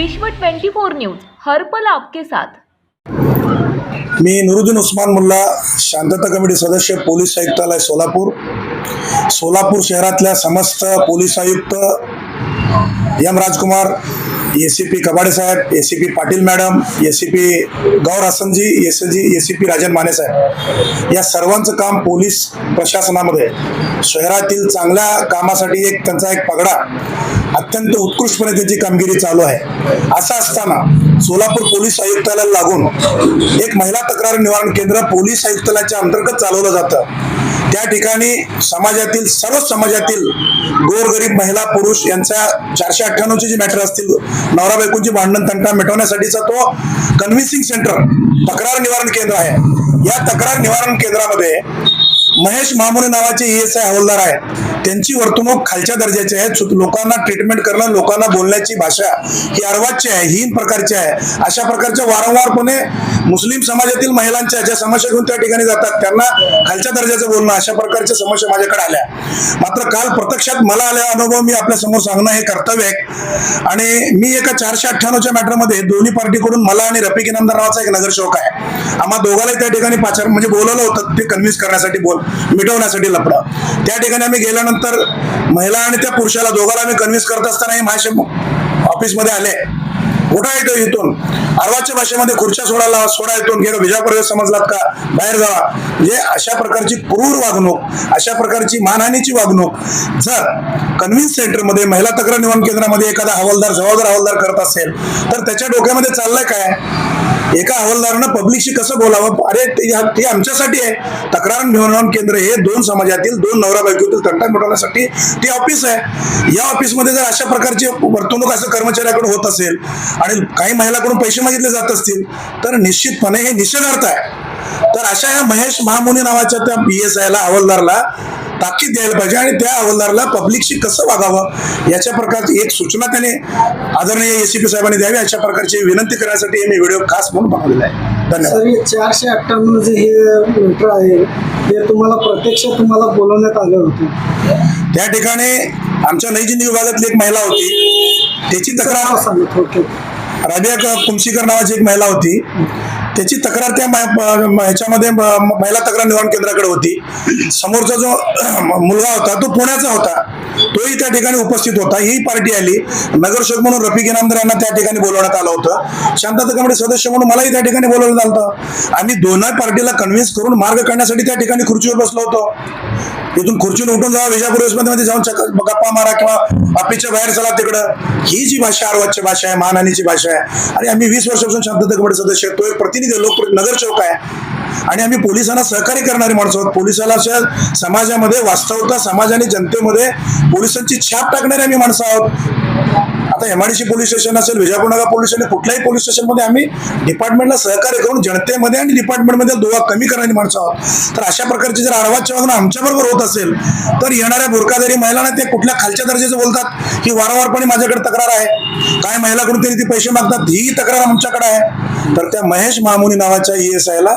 विश्व 24 न्यूज हरपल आपके साथ. मी नुरुद्दीन उस्मान मुल्ला शांतता कमिटी सदस्य पोलीस आयुक्तालय सोलापूर. सोलापूर शहरातल्या समस्त पोलीस आयुक्त M Rajkumar A C P Kabade Saheb A C P Patil madam A C P Gaur Hasanji S G A C P Rajan Mane साहेब. या सर्वांचं काम पोलीस प्रशासनामध्ये शहरातील चांगल्या कामासाठी एक त्यांचा एक पगडा. अत्यंत उत्कृष्टपणे त्याची कामगिरी चालू आहे. असं असताना सोलापूर पोलीस आयुक्ताला लागून एक महिला तक्रार निवारण केंद्र पोलीस आयुक्तालयाच्या अंतर्गत चालवलं जातं. त्या ठिकाणी समाजातील सर्व समाजातील गोरगरीब महिला पुरुष यांच्या चारशे अठ्ठ्याण्णवचे जे मॅटर असतील नवरा बायकोंची भांडण तंटा मिटवण्यासाठीचा तो कन्व्हिन्सिंग सेंटर तक्रार निवारण केंद्र आहे. या तक्रार निवारण केंद्रामध्ये महेश महामुने नावाचे ई एस आय हवालदार आहेत. त्यांची वर्तणूक खालच्या दर्जाची आहे. लोकांना ट्रीटमेंट करणं लोकांना बोलण्याची भाषा ही अर्वाची आहे हीन प्रकारची आहे. अशा प्रकारच्या वारंवारपणे मुस्लिम समाजातील महिलांच्या ज्या समस्या घेऊन त्या ठिकाणी जातात त्यांना खालच्या दर्जाचं बोलणं अशा प्रकारच्या समस्या माझ्याकडे आल्या. मात्र काल प्रत्यक्षात मला आलेला अनुभव मी आपल्यासमोर सांगणं हे कर्तव्य आहे. आणि मी एका चारशे अठ्ठ्याण्णवच्या मॅटरमध्ये दोन्ही पार्टीकडून मला आणि रफिक इनामदार नावाचा एक नगरसेवक आहे. आम्हा दोघांनाही त्या ठिकाणी पाचार म्हणजे बोलवलं होतं ते कन्व्हिन्स करण्यासाठी बोल मिटवण्यासाठी लपडं. त्या ठिकाणी आम्ही गेल्यानंतर महिला आणि त्या पुरुषाला दोघांना आम्ही कन्व्हिन्स करत असताना हे माझ्या ऑफिसमध्ये आले. कुठं येतो इथून? अर्वाच्या भाषेमध्ये खुर्च्या सोडायला सोडा येतून गेलो विजापूर समजलात का? बाहेर जावा. म्हणजे अशा प्रकारची क्रूर वागणूक अशा प्रकारची मानहानीची वागणूक जर कन्व्हिन्स सेंटरमध्ये महिला तक्रार निवारण केंद्रामध्ये एखादा हवालदार जबाबदार हवालदार करत असेल तर त्याच्या डोक्यामध्ये चाललंय काय? एका हवालदारानं पब्लिकशी कसं बोलावं? अरे ते आमच्यासाठी आहे. तक्रार निवारण केंद्र हे दोन समाजातील दोन नवरा बायकोतील तंटा मिटवण्यासाठी ते ऑफिस आहे. या ऑफिसमध्ये जर अशा प्रकारची वर्तणूक असं कर्मचाऱ्याकडे होत असेल आणि काही महिलाकडून पैसे मागितले जात असतील तर निश्चितपणे हे निषेधार्थ आहे. तर अशा या महेश महामुनी नावाच्या त्या पी एस आयला हवालदारला ताकीद द्यायला पाहिजे आणि त्या हवालदारला पब्लिकशी कसं वागावं याच्या प्रकारची एक सूचना त्याने आदरणीय एसीपी साहेबांनी द्यावी अशा प्रकारची विनंती करण्यासाठी मी व्हिडिओ खास म्हणून बनवलेला आहे. धन्यवाद. चारशे अठ्ठ्याण्णव जे हे लेटर आहे हे तुम्हाला प्रत्यक्ष तुम्हाला बोलवण्यात आलं होतं. त्या ठिकाणी आमच्या नई जिंदगी विभागातली एक महिला होती त्याची तक्रार राबिया कुमशीकर नावाची एक महिला होती. त्याची तक्रार त्या ह्याच्यामध्ये महिला तक्रार निवारण केंद्राकडे होती. समोरचा जो मुलगा होता तो पुण्याचा होता. तोही त्या ठिकाणी उपस्थित होता. ही पार्टी आली. नगरसेवक म्हणून रफिक इनामदार यांना त्या ठिकाणी बोलवण्यात आलं होतं. शांतता कमिटी सदस्य म्हणून मलाही त्या ठिकाणी बोलवण्यात आलं होतं. आम्ही दोन्ही पार्टीला कन्व्हिन्स करून मार्ग काढण्यासाठी त्या ठिकाणी खुर्चीवर बसलो होतो. तिथून खुर्चीवर उठून जावा विजापूरमध्ये जाऊन गप्पा मारा किंवा ऑफिसच्या बाहेर चला तिकडं. ही जी भाषा अर्वाच्य भाषा आहे मानहानीची भाषा आहे आणि आम्ही वीस वर्षापासून शांतता कमिटी सदस्य तो एक प्रतिनिधी लोक नगरसेवक आहे. आणि आम्ही पोलिसांना सहकार्य करणारी माणसं आहोत. पोलिसाला समाजामध्ये वास्तवता समाज आणि जनतेमध्ये पोलिसांची छाप टाकणारी आम्ही माणसं आहोत. आता एमआयडीसी पोलीस स्टेशन असेल विजापूर नगर पोलीस स्टेशन कुठल्याही पोलीस स्टेशनमध्ये आम्ही डिपार्टमेंटला सहकार्य करून जनतेमध्ये आणि डिपार्टमेंटमध्ये दुवा कमी करणारी माणसं आहोत. तर अशा प्रकारची जर आडवाच्या वागणं आमच्याबरोबर होत असेल तर येणाऱ्या बुरकादारी महिलांना ते कुठल्या खालच्या दर्जाचं बोलतात ही वारंवारपणे माझ्याकडे तक्रार आहे. काय महिलाकडून तरी ते पैसे मागतात ही तक्रार आमच्याकडे आहे. तर त्या महेश महामुनी नावाच्या ई एस आयला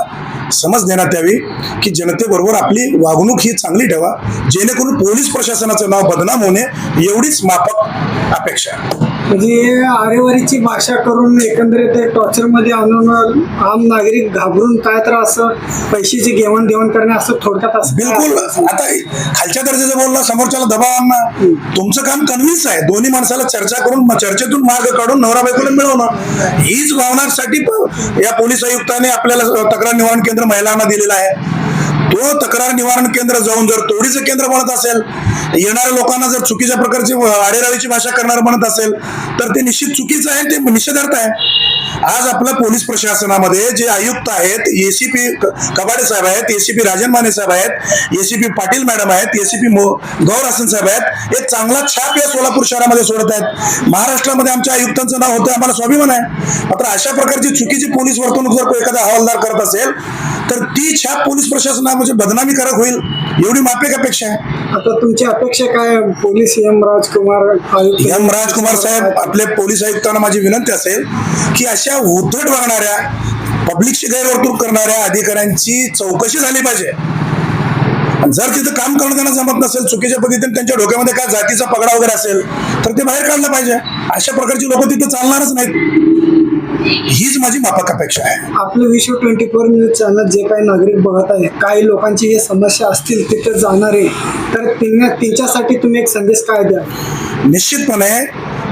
समज देण्यात यावी की जनतेबरोबर आपली वागणूक ही चांगली ठेवा जेणेकरून पोलीस प्रशासनाचं नाव बदनाम होणे एवढीच माफक अपेक्षा आहे. म्हणजे आरेवारीची भाषा करून एकंदरीत ते टॉर्चरमध्ये आणून आम नागरिक घाबरून काय तर असं पैशाची घेवाण देवाण करणे असं थोडक्यात असं बिलकुल. आता खालच्या दर्जाचं बोलणं समोरच्याला दबाव आणणं तुमचं काम कन्व्हिन्स आहे. दोन्ही माणसाला चर्चा करून चर्चेतून मार्ग काढून नवरा बायकोला मिळवणं. हीच भावनासाठी या पोलीस आयुक्ताने आपल्याला तक्रार निवारण केंद्र महिलांना दिलेलं आहे. तो तक्रार निवारण केंद्र जाऊन जर तोडीचं केंद्र बनत असेल येणाऱ्या लोकांना जर चुकीच्या प्रकारची आडेरावीची भाषा करणार म्हणत असेल तर ते निश्चित चुकीचं आहे ते निषेधार्थ आहे. आज आपल्या पोलीस प्रशासनामध्ये जे आयुक्त आहेत एसीपी कबाडे साहेब आहेत एसीपी राजन माने साहेब आहेत एसीपी पाटील मॅडम आहेत एसीपी गौर हसन साहेब आहेत एक चांगला छाप या सोलापूर शहरामध्ये सोडत आहेत. महाराष्ट्रामध्ये आमच्या आयुक्तांचं नाव होतं आम्हाला स्वाभिमान आहे. मात्र अशा प्रकारची चुकीची पोलीस वर्तणूक जर एखादा हवालदार करत असेल तर ती छाप पोलीस प्रशासनामध्ये बदनामीकारक होईल एवढी माफिक अपेक्षा आहे. आता तुमची अपेक्षा काय आहे? पोलीस एम राजकुमार आयुक्त एम राजकुमार साहेब आपले पोलीस आयुक्तांना माझी विनंती असेल की अशा उद्धट वागणाऱ्या पब्लिकची गैरवर्तणूक करणाऱ्या अधिकाऱ्यांची चौकशी झाली पाहिजे. आणि जर तिथं काम करणं त्यांना जमत नसेल चुकीच्या पद्धतीने त्यांच्या डोक्यामध्ये काय जातीचा पगडा वगैरे असेल तर ते बाहेर काढलं पाहिजे. अशा प्रकारची लोक तिथे चालणारच नाहीत. हीच माझी माफक अपेक्षा आहे. आपलं विश्व ट्वेंटी फोर न्यूज चॅनल जे काही नागरिक बघत आहे काही लोकांची हे समस्या असतील तिथे जाणारे तर त्यांना त्यांच्यासाठी तुम्ही एक संदेश काय द्या? निश्चितपणे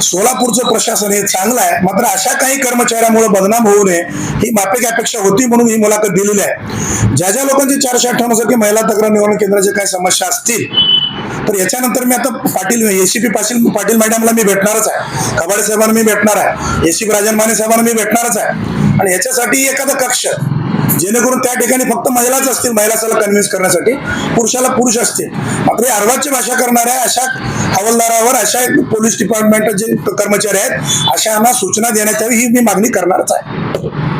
सोलापूरचं प्रशासन हे चांगलं आहे मात्र अशा काही कर्मचाऱ्यामुळे बदनाम होऊ नये ही माफिक अपेक्षा होती म्हणून ही मुलाखत दिलेली आहे. ज्या ज्या लोकांची चारशे अठ्ठावन्न सारखी महिला तक्रार निवारण केंद्राचे काही समस्या असतील तर याच्यानंतर मी आता पाटील एसीपी पाटील पाटील मॅडमला मी भेटणारच आहे. कबाडे साहेबांना मी भेटणार आहे. एसीपी राजन माने साहेबांना मी भेटणारच आहे. आणि याच्यासाठी एखादा कक्ष जेणेकरून त्या ठिकाणी फक्त महिलाच असतील महिलाला कन्व्हिन्स करण्यासाठी पुरुषाला पुरुष असतील. मात्र अर्वाची भाषा करणाऱ्या अशा हवालदारावर अशा पोलीस डिपार्टमेंट जे कर्मचारी आहेत अशा सूचना देण्यात यावी ही मी मागणी करणारच आहे.